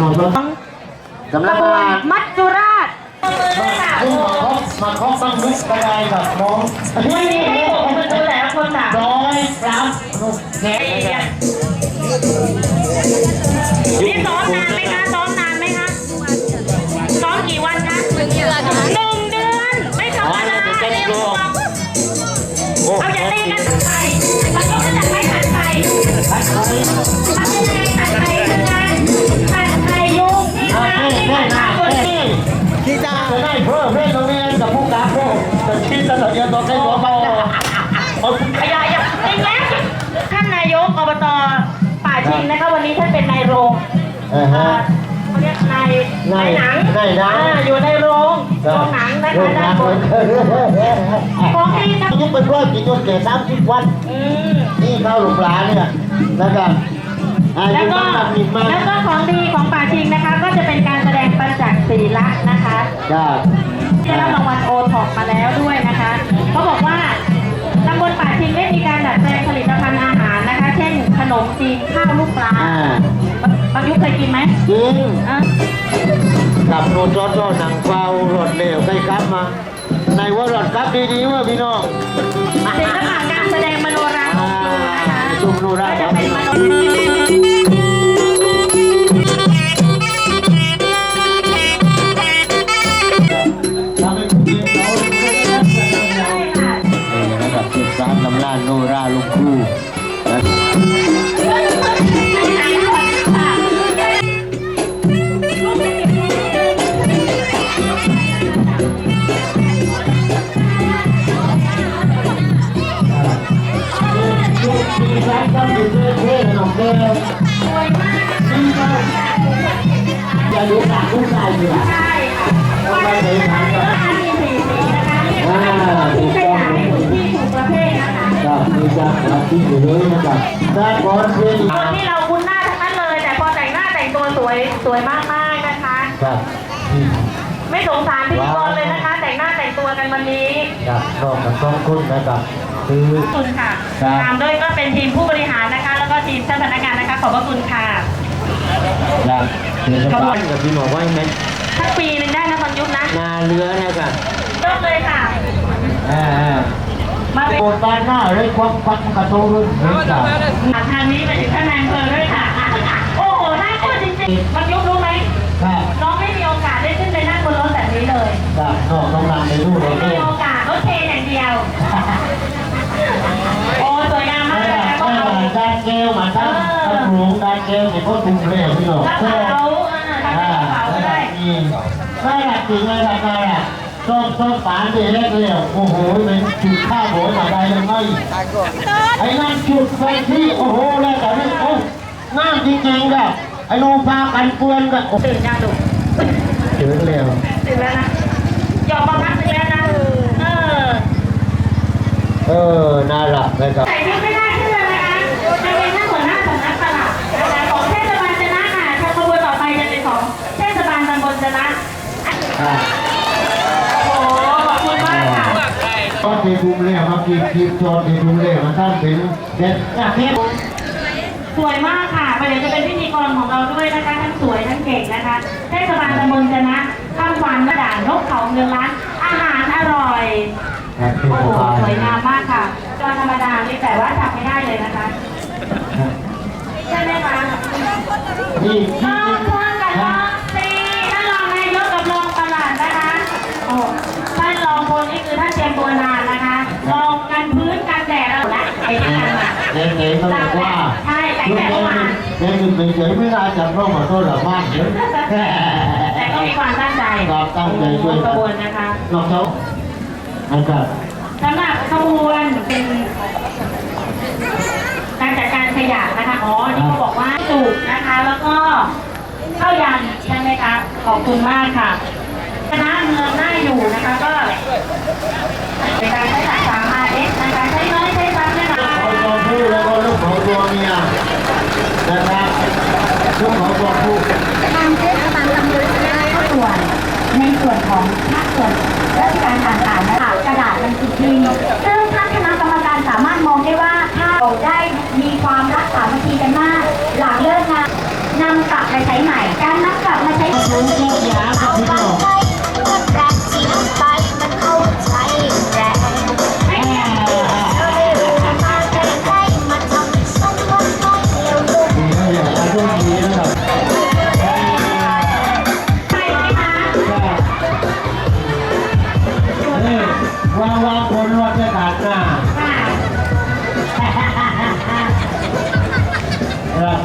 ครับโน่นรถกำลังขบวมานมัจจุราชขึ้นมาครบมาครบต้องลุกกระไดกับน้องอันวันนี้นี้ให้ผมมาดูแต่ละคนค่ะร้อยครับลูกแขก ตลอดเดียวตัวใกล้ตัวเบาเอาขยายอย่างนี้ท่านนายกอบตป่าชิงนะคะวันนี้ท่านเป็นนายโรงเออฮะ เขาเรียกนายนายหนังนายหนัง อ่าอยู่ในโรงโรงหนังนะคะด้านบนของดีนะยุบเป็นร้อยกินจนแก่สามสิบวัน อืมนี่เข้าหลุมปลาเนี่ยนะครับอาแล้วยุก็มากมีมากแล้วก็ของดีของป่าชิงนะคะ ก็จะเป็นการแสดงปัญจักษ์ศีละนะคะ ครับได้รับรางวัลโอท็อปมาแล้วด้วยนะคะ เขาบอกว่าตำบลป่าชิงได้มีการดัดแปลงผลิตภัณฑ์อาหารนะคะ เช่น ขนมจีนข้าวลูกปลาอ่าบางยุคเคยกินไหมจริงอะกับโรจอจอหนังเฝ้ารถเร็วใกล้ครับมา ในว่ารถครับดีๆว่าพี่น้องศิลปะการแสดงมโนราของครูนะคะชุมโนราก็จะเป็นมโนาลงครู การหาที่อยู่ด้วยนะครับถ้าก่อนเรียนคนที่เราคุ้นหน้าทั้งนั้นเลย แต่พอแต่งหน้าแต่งตัวสวยสวยมากๆนะคะ ครับไม่สงสารพิธีกรเลยนะคะ แต่งหน้าแต่งตัวกันวันนี้ครับนอกจากต้องคุณนะครับคือขอบคุณค่ะครับตามด้วยก็เป็นทีมผู้บริหารนะคะ แล้วก็ทีมเจ้าพนักงานนะคะ ขอบพระคุณค่ะครับเทศบาลกับพี่หมอว่าไหมถ้าปีหนึ่งได้นะพันยุคนะนาเรือนะครับเริ่มเลยค่ะอ่า มาเป็นโบนบ้าหน้าเลยควักควักกระโตรุ่นครับทางนี้ไปถึงท่านนายอำเภอด้วยค่ะ โอ้โหน่ากลัวจริงๆพันยุครู้ไหมน้องไม่มีโอกาสได้ขึ้นไปนั่งบนรถแบบนี้เลยครับนอกต้องนำไปดูเราไม่ด้วมีโอกาสรถเทอย่างเดียว โอ้สวยงามมากเลยนะไม่ได้ด้านเกลมาด้านตะปรุงด้านเกลเนี่ยก็ตุ้มเรียพี่น้องกระเป๋าอ่าทำเป็นกระเป๋าด้ไม่หลักจริงเลยครับไม่หลั กต้มต้มฝานเด็กเลยโอ้โหเป็นจุดข้าวโหมาได้ยังไงไอ้นั่นจุดไฟที่โอ้โหแล้วแต่นี่โอ้น้ำจริงๆแบบไอ้นูพากันเปื้อนกันโอ้ตื่นยังดุถึงเร็วตื่นแล้วนะหยอกมาพักหนึงแล้วนะเออเออน่ารักเลยครับใส่ชุดไม่ได้ขึ้นเลยนะคะจะเป็นท่านหัวหน้าสำนักตลาดนะคะของเทศบา ก็ตีบุมเล่มากีบกีบโจตีบุมเล่มาตั้งเป็นเด็ดจากเทพสวยมากค่ะประเดี๋ยวจะเป็นพิธีกรของเราด้วยนะคะทั้งสวยทั้งเก่งนะคะเทศบาลตำบลจนะข้ามวันกระดานนกเขาเงินล้านอาหารอร่อยโอ้โหสวยงามมากค่ะจอธรรมดานี่แต่ว่าจับไม่ได้เลยนะคะใช่ไหมคะนี่ลองทวนกันลองตีท่านรองนายกกับรองประหลัดนะคะโอ้ท่านรองคนนี่คือท่านเตรียมตัวนาน เด็กเด็กเขาบอกว่าใช่แต่ลูกแต่เด็เมื่อวานกเด็กเป็นเฉยไม่น่าจะร่วมมาโทษหรอกมากเยอะแต่ก็มีความตั้งใจครับตั้งใจช่วยกันขบวนนะคะนอกจากนะครับสำหรับขบวนเป็นการจัดการขยะนะคะอ๋อนี่เขาบอกว่าสูบนะคะ แล้วก็เข้ายันใช่ไหมคะขอบคุณมากค่ะคณะเมืองน่าอยู่นะคะก็เป็นการใช้หลักสาม RS นะคะใช้น้อยใช้ซ้ำนะคะเขา ตัวผู้แล้วก็ลูกของตัวเมียนะครับลูกของตัวผู้ทางเทศบาลตำบลจะได้เข้าส่วนในส่วนของภาคส่วนราชการต่างๆนะคะกระดาษบรรจุพิมพ์ซึ่งท่านคณะกรรมการสามารถมองได้ว่าถ้าเราได้มีความรักสามัคคีกันมาก หลังเลิกงานนำกลับไปใช้ใหม่ การหมูยกยาครับพี่น้อง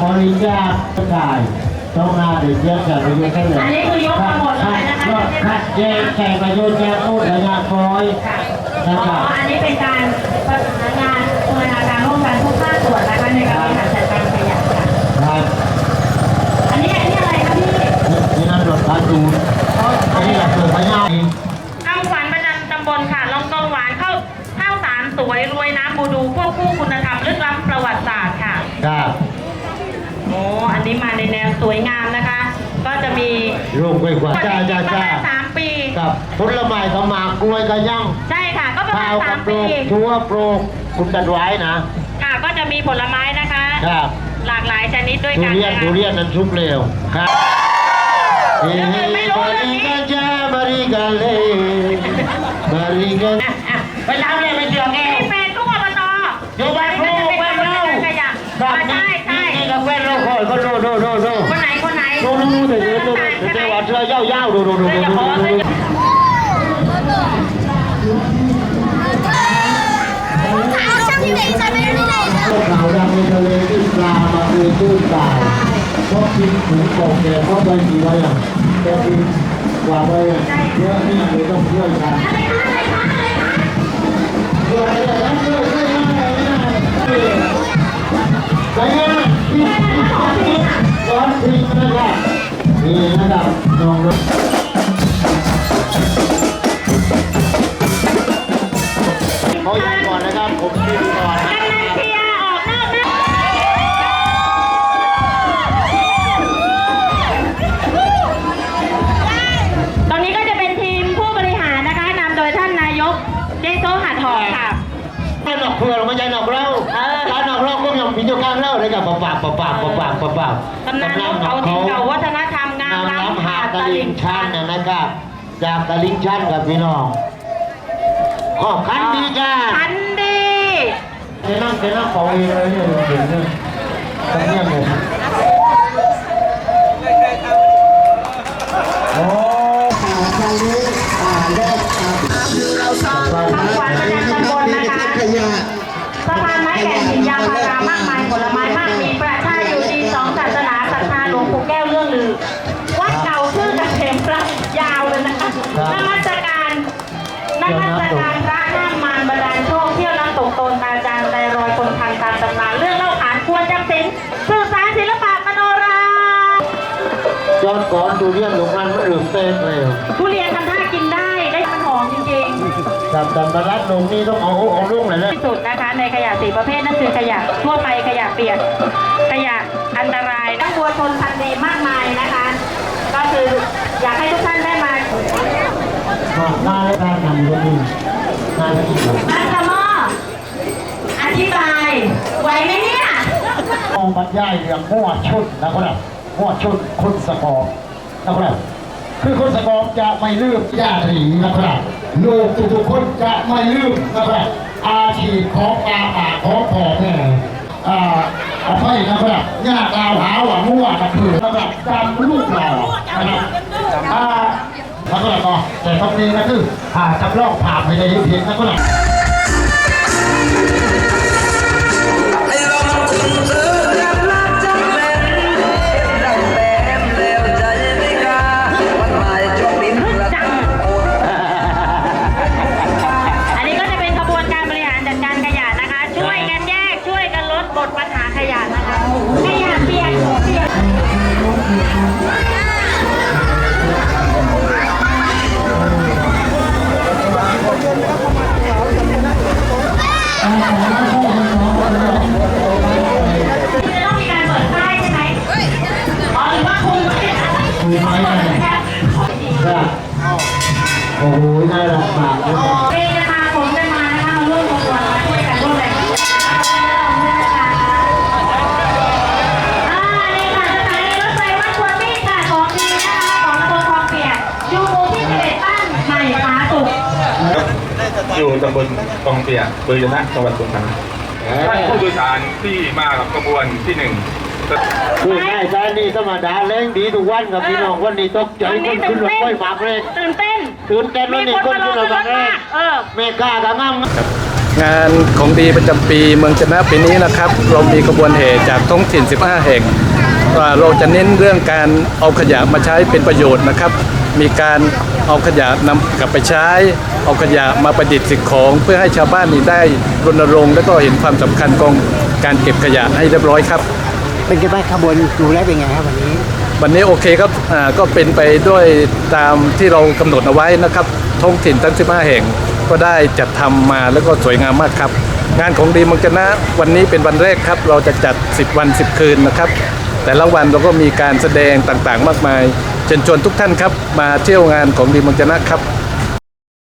ออนุญาตถ่ายต้องหน้าเด็กเยอะจัดประโยชน์แค่เลยอันนี้คือยกมาหมดเลยนะคะรถคัดแยกแข่งประโยชน์แยกพูดระยะคอยค่ะนะอ๋คอรับอันนี้เป็นการประสานงานบูรณาการร่วมกันทุกภาคส่วนนะคะในการบริหารจัดการขยะค่ะครับอันนี้อันนี้อะไรคะพี่นี่นั่นรถคันดูอันนี้แหละคือพญาเองคำขวัญประจำตำบลค่ะลองกองหวานเข้าข้าวสารสวยรวยน้ำบูดูควบคู่คุณธรรมลึกล้ำประวัติศาสตร์ค่ะครับโอ้อันนี้มาในแนวสวยงามนะคะ ก็จะมีลูกไปกว่าจ้าจ้าประจ้ามาณสามปี กับผลไม้ขมากกล้วยกระยั่งใช่ค่ะ ก็ประมาข้าณวสากับมโปรปี กชัวโปรกคุณจัดไว้นะ ค่ะ ก็จะมีผลไม้นะคะ ครับหลากหลายชนิดด้วยทุกันเรียนนะคะ ทุเรียนนั้นชุกเร็วครับเฮ้ยไม่รู้บาเรื่องรินี้กาจ้าบาริกาเล่บาริกาอะอะไปทำเลยไปเชื่อแก นี่เป็นทุกอบต อยู่บ้านครูบ้านเรา ขยะ ครับ ใช่ใช่ นี่กับแฟนเราคอย ก็ดูดูดูดูคนไหนคนไหนดูดูดูเดี๋ยวเดี๋ยวเดี๋ยวใช่เดี๋ยวไนี่นะครับน้องเขาย้ายก่อนนะครับ ผมชื่อก่อนนะกำนันเชียออกนอกน้าตอนนี้ก็จะเป็นทีมผู้บริหารนะคะนำโดยท่านนายกเจโซหัดหอกค่ะ ไม่หนอกเพื่อนไม่ใช่หนอกเราเออถ้าหนอกเราก็ยังมีอยู่ข้างเราเลยกับปะปากปะปากปะปากปะปากตำนานเขาถิ่นเก่าวัฒนธรรม ตะตะลิลิงงชัชันนนะนะครับ จากตะลิงชันกับพี่น้องขอบคันดีจ้าพันดีจะนั่งจะนั่งของเองเลยเนี่ยเดี๋ยวเนี่ยตรงเนี้ยเลยโอ้ทางนี้อ่าเลิกครับคำขวัญประจำตำบลนะคะสะพานไม้แก่นหินยางพารามากมายผลไม้มากมีประชาอยู่ดีสองศาสนาศรัทธาหลวงปู่แก้ ก่อนดูเรียนหลงนั้นมันเหลือเต้นเลยทุเรียนทำท่ากินได้ได้มันหอมจริงๆแต่แต่มารัดลงนี่ต้องเอาเอาลูกเลยนะที่สุดนะคะ ในขยะสีประเภทนั่นคือขยะทั่วไปขยะเปียกขยะอันตรายนักบัวชนพันธุ์ดีมากมายนะคะ ก็คืออยากให้ทุกท่านได้มาบอกมาแล้วการทำก็ดีมาแล้วอีกแล้วอัสมออธิบายไหวไหมเนี่ยมองบรรยายเรื่องมั่วชุดนะครับ มั่วชุดคนสกอบนะครับ คือคนสกอบจะไม่ลืมญาตินะครับลูกทุกๆคนจะไม่ลืมนะครับ อาชีพของปาป่าของพ่อแม่อ่าอภัยนะครับญาติเราหาว่ามั่วกับคือนะครับจำลูกเรานะครับอ่าแล้วก็ต่อแต่ตรงนี้นะคืออ่าจำลองภาพไม่ได้ยินเพียงนะครับ อยู่ตำบลกองเปียเบอร์ยนะจังหวัดสงขลาท่านผู้โดยสารที่มากับขบวนที่หนึ่งคือง่ายใจนี่ธรรมดาเล่งดีทุกวันกับพี่น้องวันนี้ตกใจวันคนี้นตื่ขึ้นนรถเต้นไฟมากเลยตื่นเต้นตื่นเต้นวันนี้คนขึ้นรถไฟมากเออเมกากับง่ามงานของดีประจำปีเมืองชนะปีนี้นะครับ เรามีขบวนแห่จากท้องถิ่น 15 แห่งอ่าเราจะเน้นเรื่องการเอาขยะมาใช้เป็นประโยชน์นะครับ มีการเอาขยะนำกลับไปใช้ เอาขยะมาประดิษฐ์สิ่งของ เพื่อให้ชาวบ้านนี่ได้รณรงค์และก็เห็นความสำคัญของการเก็บขยะให้เรียบร้อยครับ เป็นไงบ้างขบวนดูแลเป็นไงครับวันนี้ วันนี้โอเคครับอ่าก็เป็นไปด้วยตามที่เรากำหนดเอาไว้นะครับท้องถิ่นทั้ง 15 แห่งก็ได้จัดทำมาแล้วก็สวยงามมากครับ งานของดีเมังจนะวันนี้เป็นวันแรกครับ เราจะจัด 10 วัน 10 คืนนะครับ แต่ละวันเราก็มีการแสดงต่างๆ มากมายเชิญชวนทุกท่านครับ มาเที่ยวงานของดีเมังจนะครับ